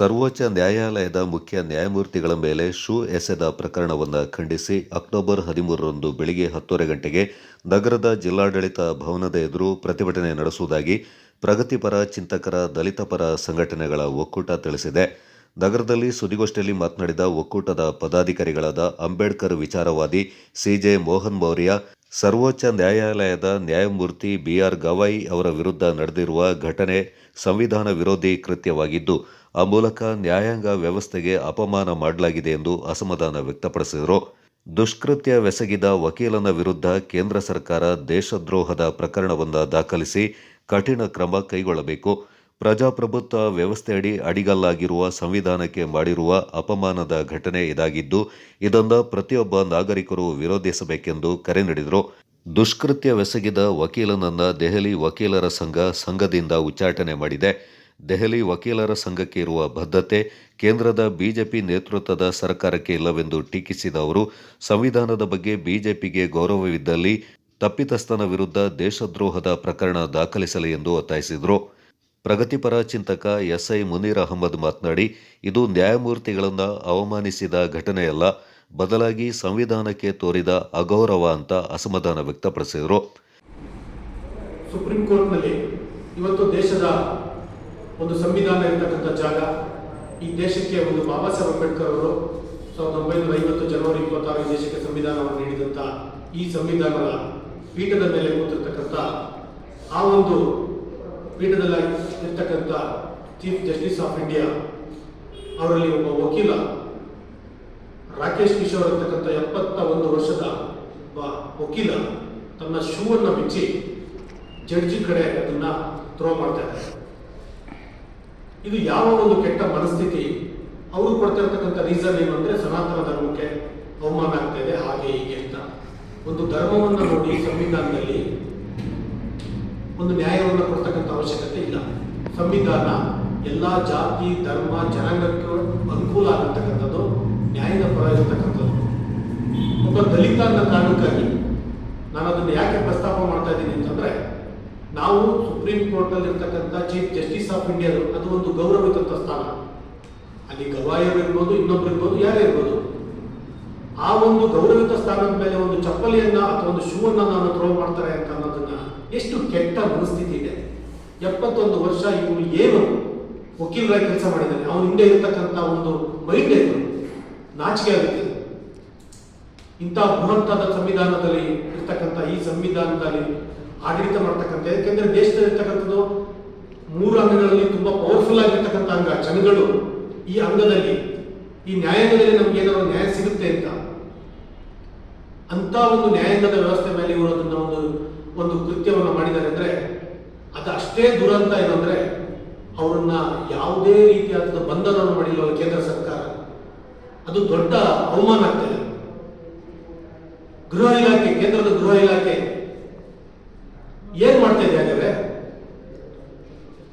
ಸರ್ವೋಚ್ಚ ನ್ಯಾಯಾಲಯದ ಮುಖ್ಯ ನ್ಯಾಯಮೂರ್ತಿಗಳ ಮೇಲೆ ಶೂ ಎಸೆದ ಪ್ರಕರಣವನ್ನು ಖಂಡಿಸಿ ಅಕ್ಟೋಬರ್ ಹದಿಮೂರರಂದು ಬೆಳಿಗ್ಗೆ ಹತ್ತುವರೆ ಗಂಟೆಗೆ ನಗರದ ಜಿಲ್ಲಾಡಳಿತ ಭವನದ ಎದುರು ಪ್ರತಿಭಟನೆ ನಡೆಸುವುದಾಗಿ ಪ್ರಗತಿಪರ ಚಿಂತಕರ ದಲಿತ ಪರ ಸಂಘಟನೆಗಳ ಒಕ್ಕೂಟ ತಿಳಿಸಿದೆ. ನಗರದಲ್ಲಿ ಸುದ್ದಿಗೋಷ್ಠಿಯಲ್ಲಿ ಮಾತನಾಡಿದ ಒಕ್ಕೂಟದ ಪದಾಧಿಕಾರಿಗಳಾದ ಅಂಬೇಡ್ಕರ್ ವಿಚಾರವಾದಿ ಸಿಜೆ ಮೋಹನ್ ಮೌರ್ಯ ಸರ್ವೋಚ್ಚ ನ್ಯಾಯಾಲಯದ ನ್ಯಾಯಮೂರ್ತಿ ಬಿ ಆರ್ ಗವಾಯಿ ಅವರ ವಿರುದ್ಧ ನಡೆದಿರುವ ಘಟನೆ ಸಂವಿಧಾನ ವಿರೋಧಿ ಕೃತ್ಯವಾಗಿದ್ದು, ಆ ಮೂಲಕ ನ್ಯಾಯಾಂಗ ವ್ಯವಸ್ಥೆಗೆ ಅಪಮಾನ ಮಾಡಲಾಗಿದೆ ಎಂದು ಅಸಮಾಧಾನ ವ್ಯಕ್ತಪಡಿಸಿದರು. ದುಷ್ಕೃತ್ಯವೆಸಗಿದ ವಕೀಲನ ವಿರುದ್ಧ ಕೇಂದ್ರ ಸರ್ಕಾರ ದೇಶದ್ರೋಹದ ಪ್ರಕರಣವನ್ನು ದಾಖಲಿಸಿ ಕಠಿಣ ಕ್ರಮ ಕೈಗೊಳ್ಳಬೇಕು. ಪ್ರಜಾಪ್ರಭುತ್ವ ವ್ಯವಸ್ಥೆಯಡಿ ಅಡಿಗಲ್ಲಾಗಿರುವ ಸಂವಿಧಾನಕ್ಕೆ ಮಾಡಿರುವ ಅಪಮಾನದ ಘಟನೆ ಇದಾಗಿದ್ದು, ಇದೊಂದು ಪ್ರತಿಯೊಬ್ಬ ನಾಗರಿಕರು ವಿರೋಧಿಸಬೇಕೆಂದು ಕರೆ ನೀಡಿದರು. ದುಷ್ಕೃತ್ಯವೆಸಗಿದ ವಕೀಲನನ್ನು ದೆಹಲಿ ವಕೀಲರ ಸಂಘ ಸಂಘದಿಂದ ಉಚ್ಚಾಟನೆ ಮಾಡಿದೆ. ದೆಹಲಿ ವಕೀಲರ ಸಂಘಕ್ಕೆ ಇರುವ ಬದ್ಧತೆ ಕೇಂದ್ರದ ಬಿಜೆಪಿ ನೇತೃತ್ವದ ಸರ್ಕಾರಕ್ಕೆ ಇಲ್ಲವೆಂದು ಟೀಕಿಸಿದ ಅವರು, ಸಂವಿಧಾನದ ಬಗ್ಗೆ ಬಿಜೆಪಿಗೆ ಗೌರವವಿದ್ದಲ್ಲಿ ತಪ್ಪಿತಸ್ಥನ ವಿರುದ್ಧ ದೇಶದ್ರೋಹದ ಪ್ರಕರಣ ದಾಖಲಿಸಲಿ ಎಂದು ಒತ್ತಾಯಿಸಿದರು. ಪ್ರಗತಿಪರ ಚಿಂತಕ ಎಸ್ಐ ಮುನೀರ್ ಅಹಮದ್ ಮಾತನಾಡಿ, ಇದು ನ್ಯಾಯಮೂರ್ತಿಗಳನ್ನು ಅವಮಾನಿಸಿದ ಘಟನೆಯಲ್ಲ, ಬದಲಾಗಿ ಸಂವಿಧಾನಕ್ಕೆ ತೋರಿದ ಅಗೌರವ ಅಂತ ಅಸಮಾಧಾನ ವ್ಯಕ್ತಪಡಿಸಿದರು. ಸುಪ್ರೀಂ ಕೋರ್ಟ್ನಲ್ಲಿ ಇವತ್ತು ದೇಶದ ಒಂದು ಸಂವಿಧಾನ ಇರತಕ್ಕಂಥ ಜಾಗ, ಈ ದೇಶಕ್ಕೆ ಒಂದು ಬಾಬಾ ಸಾಹೇಬ್ ಅಂಬೇಡ್ಕರ್ ಅವರು ಸಾವಿರದ ಒಂಬೈನೂರ ಐವತ್ತು ಜನವರಿ ಇಪ್ಪತ್ತಾರು ದೇಶಕ್ಕೆ ಸಂವಿಧಾನವನ್ನು ನೀಡಿದಂಥ ಈ ಸಂವಿಧಾನದ ಪೀಠದ ಮೇಲೆ ಕೂತಿರ್ತಕ್ಕಂಥ ಆ ಒಂದು ಪೀಠದಲ್ಲಿ ಇರ್ತಕ್ಕಂಥ ಚೀಫ್ ಜಸ್ಟಿಸ್ ಆಫ್ ಇಂಡಿಯಾ ಅವರಲ್ಲಿ ಒಬ್ಬ ವಕೀಲ, ರಾಕೇಶ್ ಕಿಶೋರ್ ಅಂತಕ್ಕಂಥ ಎಪ್ಪತ್ತ ಒಂದು ವರ್ಷದ ಒಬ್ಬ ವಕೀಲ, ತನ್ನ ಶೂವನ್ನು ಬಿಚ್ಚಿ ಜಡ್ಜಿ ಕಡೆ ಅದನ್ನ ಥ್ರೋ ಮಾಡ್ತಾ ಇದ್ದಾರೆ. ಇದು ಯಾವ ಒಂದು ಕೆಟ್ಟ ಮನಸ್ಥಿತಿ? ಅವರು ಕೊಡ್ತಾ ಇರ್ತಕ್ಕಂಥ ರೀಸನ್ ಏನು ಅಂದರೆ ಸನಾತನ ಧರ್ಮಕ್ಕೆ ಅವಮಾನ ಆಗ್ತಾ ಇದೆ, ಹಾಗೆ ಹೀಗೆ ಅಂತ. ಒಂದು ಧರ್ಮವನ್ನು ನೋಡಿ ಸಂವಿಧಾನದಲ್ಲಿ ಒಂದು ನ್ಯಾಯವನ್ನು ಕೊಡ್ತಕ್ಕಂಥ ಅವಶ್ಯಕತೆ ಇಲ್ಲ. ಸಂವಿಧಾನ ಎಲ್ಲ ಜಾತಿ, ಧರ್ಮ, ಜನಾಂಗಕ್ಕೆ ಅನುಕೂಲ ಆಗಿರ್ತಕ್ಕಂಥದ್ದು ನ್ಯಾಯದ ಪರ ಇರತಕ್ಕಂಥದ್ದು. ಒಬ್ಬ ದಲಿತ ಅನ್ನೋ ಕಾರಣಕ್ಕಾಗಿ ನಾನು ಅದನ್ನು ಯಾಕೆ ಪ್ರಸ್ತಾಪ ಮಾಡ್ತಾ ಇದ್ದೀನಿ ಅಂತಂದ್ರೆ, ನಾವು ಸುಪ್ರೀಂ ಕೋರ್ಟ್ ಅಲ್ಲಿ ಇರ್ತಕ್ಕಂಥ ಚೀಫ್ ಜಸ್ಟಿಸ್ ಆಫ್ ಇಂಡಿಯಾ ಅದು ಒಂದು ಗೌರವಿತ ಸ್ಥಾನ. ಅಲ್ಲಿ ಗವಾಯರು ಇರ್ಬೋದು, ಇನ್ನೊಬ್ರು ಇರ್ಬೋದು, ಯಾರೇ ಇರ್ಬೋದು ಆ ಒಂದು ಗೌರವಿತ ಸ್ಥಾನದ ಮೇಲೆ ಒಂದು ಚಪ್ಪಲಿಯನ್ನ ಅಥವಾ ಒಂದು ಶೂ ಅನ್ನ ನಾನು ಥ್ರೋ ಮಾಡ್ತಾರೆ ಅಂತ ಅನ್ನೋದನ್ನ ಎಷ್ಟು ಕೆಟ್ಟ ಮನಸ್ಥಿತಿ ಇದೆ. ಎಪ್ಪತ್ತೊಂದು ವರ್ಷ ಇವನು ಏನು ವಕೀಲರಾಗಿ ಕೆಲಸ ಮಾಡಿದ್ದಾರೆ ಅವನ ಹಿಂದೆ ಇರತಕ್ಕಂಥ ಒಂದು ಮೈಂಡ್ ಏನು ನಾಚಿಕೆ ಆಗುತ್ತೆ. ಇಂಥ ಬೃಹತ್ತಾದ ಸಂವಿಧಾನದಲ್ಲಿ ಇರ್ತಕ್ಕಂಥ ಈ ಸಂವಿಧಾನದಲ್ಲಿ ಆಡಳಿತ ಮಾಡ್ತಕ್ಕಂಥ ಯಾಕೆಂದ್ರೆ ದೇಶದಲ್ಲಿ ಇರ್ತಕ್ಕಂಥದ್ದು ಮೂರು ಅಂಗಗಳಲ್ಲಿ ತುಂಬಾ ಪವರ್ಫುಲ್ ಆಗಿರ್ತಕ್ಕಂಥ ಅಂಗ, ಜನಗಳು. ಈ ಅಂಗದಲ್ಲಿ ಈ ನ್ಯಾಯಾಂಗದಲ್ಲಿ ನಮ್ಗೆ ಏನಾದ್ರು ನ್ಯಾಯ ಸಿಗುತ್ತೆ ಅಂತ. ಅಂತ ಒಂದು ನ್ಯಾಯಾಂಗದ ವ್ಯವಸ್ಥೆ ಮೇಲೆ ಇವರು ಒಂದು ಒಂದು ಕೃತ್ಯವನ್ನು ಮಾಡಿದ್ದಾರೆ ಅಂದ್ರೆ ಅದು ಅಷ್ಟೇ ದುರಂತ ಏನಂದ್ರೆ ಅವರನ್ನ ಯಾವುದೇ ರೀತಿಯಾದ ಬಂಧನವನ್ನು ಮಾಡಿಲ್ಲ ಕೇಂದ್ರ ಸರ್ಕಾರ. ಅದು ದೊಡ್ಡ ಅವಮಾನ ಆಗ್ತದೆ ಗೃಹ ಇಲಾಖೆ, ಕೇಂದ್ರದ ಗೃಹ ಇಲಾಖೆ ಏನ್ ಮಾಡ್ತಾ ಇದೆ ಹಾಗಾದ್ರೆ?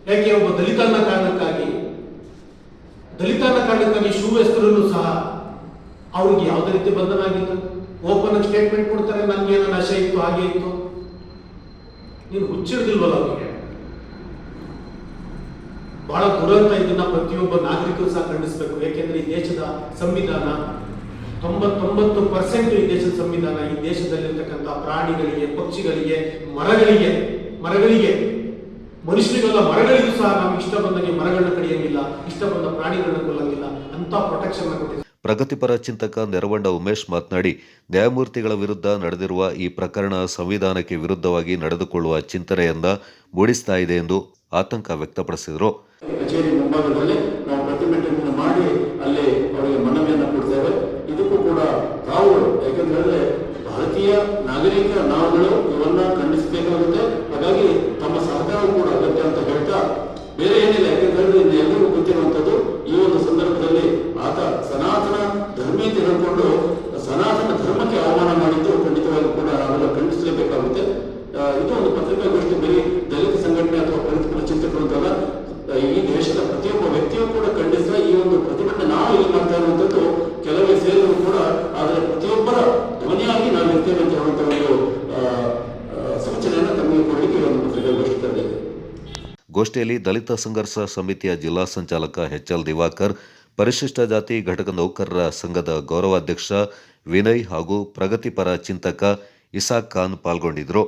ಯಾಕೆ ಒಬ್ಬ ದಲಿತನ ಕಾರಣಕ್ಕಾಗಿ ದಲಿತನ ಕಾರಣಕ್ಕಾಗಿ ಶೂ ಸಹ ಅವ್ರಿಗೆ ಯಾವುದೇ ರೀತಿ ಬಂಧನ ಆಗಿಲ್ಲ ಓಪನ್ ಸ್ಟೇಟ್ಮೆಂಟ್ ಕೊಡ್ತಾರೆ ನನ್ಗೆ ನಶೆ ಇತ್ತು, ಹಾಗೆ ಇತ್ತು. ನೀನು ಹುಚ್ಚಿಡ್ದಿಲ್ವಲ್ಲ ಅವರಿಗೆ ಬಹಳ ದುರಂತ ಇದನ್ನ ಪ್ರತಿಯೊಬ್ಬ ನಾಗರಿಕರು ಸಹ ಖಂಡಿಸಬೇಕು. ಯಾಕೆಂದ್ರೆ ಈ ದೇಶದ ಸಂವಿಧಾನ, ತೊಂಬತ್ತೊಂಬತ್ತು ಪರ್ಸೆಂಟ್ ಈ ದೇಶದ ಸಂವಿಧಾನ ಈ ದೇಶದಲ್ಲಿರ್ತಕ್ಕಂಥ ಪ್ರಾಣಿಗಳಿಗೆ, ಪಕ್ಷಿಗಳಿಗೆ, ಮರಗಳಿಗೆ ಮರಗಳಿಗೆ ಮನುಷ್ಯರಿಗೆಲ್ಲ ಮರಗಳಿಗೂ ಸಹ ನಾವು ಇಷ್ಟ ಬಂದಂಗೆ ಮರಗಳನ್ನ ಕಡಿಯಂಗಿಲ್ಲ ಇಷ್ಟ ಬಂದ ಪ್ರಾಣಿಗಳನ್ನ ಕೊಲ್ಲಂಗಿಲ್ಲ ಅಂತ ಪ್ರೊಟೆಕ್ಷನ್ ಕೊಟ್ಟಿದೆ ಪ್ರಗತಿಪರ ಚಿಂತಕ ನೆರವಂಡ ಉಮೇಶ್ ಮಾತನಾಡಿ ನ್ಯಾಯಮೂರ್ತಿಗಳ ವಿರುದ್ಧ ನಡೆದಿರುವ ಈ ಪ್ರಕರಣ ಸಂವಿಧಾನಕ್ಕೆ ವಿರುದ್ಧವಾಗಿ ನಡೆದುಕೊಳ್ಳುವ ಚಿಂತನೆಯನ್ನ ಮೂಡಿಸ್ತಾ ಇದೆ ಎಂದು ಆತಂಕ ವ್ಯಕ್ತಪಡಿಸಿದರು. ಕಚೇರಿ ಮುಂಭಾಗದಲ್ಲಿ ನಾವು ಪ್ರತಿಭಟನೆಯನ್ನು ಮಾಡಿ ಅಲ್ಲಿ ನಾಗರಿಕ ನಾವುಗಳು ಇವನ್ನ ಖಂಡಿಸಬೇಕಾಗುತ್ತೆ. ಹಾಗಾಗಿ ತಮ್ಮ ಸಹಕಾರ ಕೂಡ ಅಗತ್ಯ ಅಂತ ಹೇಳ್ತಾ ಬೇರೆ ಏನಿಲ್ಲ ಯಾಕಂತ ಹೇಳಿದ್ರೆ ಇನ್ನು ಎಲ್ಲರಿಗೂ ಗೊತ್ತಿರುವಂತದ್ದು ಈ ಒಂದು ಸಂದರ್ಭದಲ್ಲಿ ಆತ ಸನಾತನ ಧರ್ಮಿ ಅಂತ ಹೇಳ್ಕೊಂಡು ಸನಾತನ ಧರ್ಮಕ್ಕೆ ಅವಮಾನ ಮಾಡಿದ್ದು ಖಂಡಿತವಾಗಿ ಕೂಡ ನಾವೆಲ್ಲ ಖಂಡಿಸಲೇಬೇಕಾಗುತ್ತೆ ಆ, ಇದು ಒಂದು ಪತ್ರಿಕಾಗೋಷ್ಠಿ ಬರೀ ದಲಿತ ಸಂಘಟನೆ ಅಥವಾ ಪರಿಸ್ಥಿತಿ ಚಿಂತಕರು ಅಂತಲ್ಲ ಆ, ಈ ದೇಶದ ಪ್ರತಿಯೊಬ್ಬ ವ್ಯಕ್ತಿಯೂ ಕೂಡ ಖಂಡಿಸಿದ ಈ ಒಂದು ಪ್ರತಿಭಟನೆ ನಾವು ಇಲ್ಲಿ ಮಾಡ್ತಾ ಇರುವಂತದ್ದು ಕೆಲವೇ ಸೇರಿದ್ರು ಕೂಡ ಆದರೆ ಪ್ರತಿಯೊಬ್ಬರ ಧ್ವನಿಯಾಗಿ ನಾವು ಇರ್ತೇವೆ ಅಂತ ಹೇಳುವಂತ ಒಂದು ಆ, ಆ, ಸೂಚನೆಯನ್ನು ತಮಗೆ ಕೊಡಲಿಕ್ಕೆ ಈ ಒಂದು ಪತ್ರಿಕಾಗೋಷ್ಠಿ ತಂದಿದೆ ಗೋಷ್ಠಿಯಲ್ಲಿ ದಲಿತ ಸಂಘರ್ಷ ಸಮಿತಿಯ ಜಿಲ್ಲಾ ಸಂಚಾಲಕ ಎಚ್ಎಲ್ ದಿವಾಕರ್, ಪರಿಶಿಷ್ಟ ಜಾತಿ ಘಟಕ ನೌಕರರ ಸಂಘದ ಗೌರವಾಧ್ಯಕ್ಷ ವಿನಯ್ ಹಾಗೂ ಪ್ರಗತಿಪರ ಚಿಂತಕ ಇಸಾಕ್ ಖಾನ್ ಪಾಲ್ಗೊಂಡಿದ್ದರು.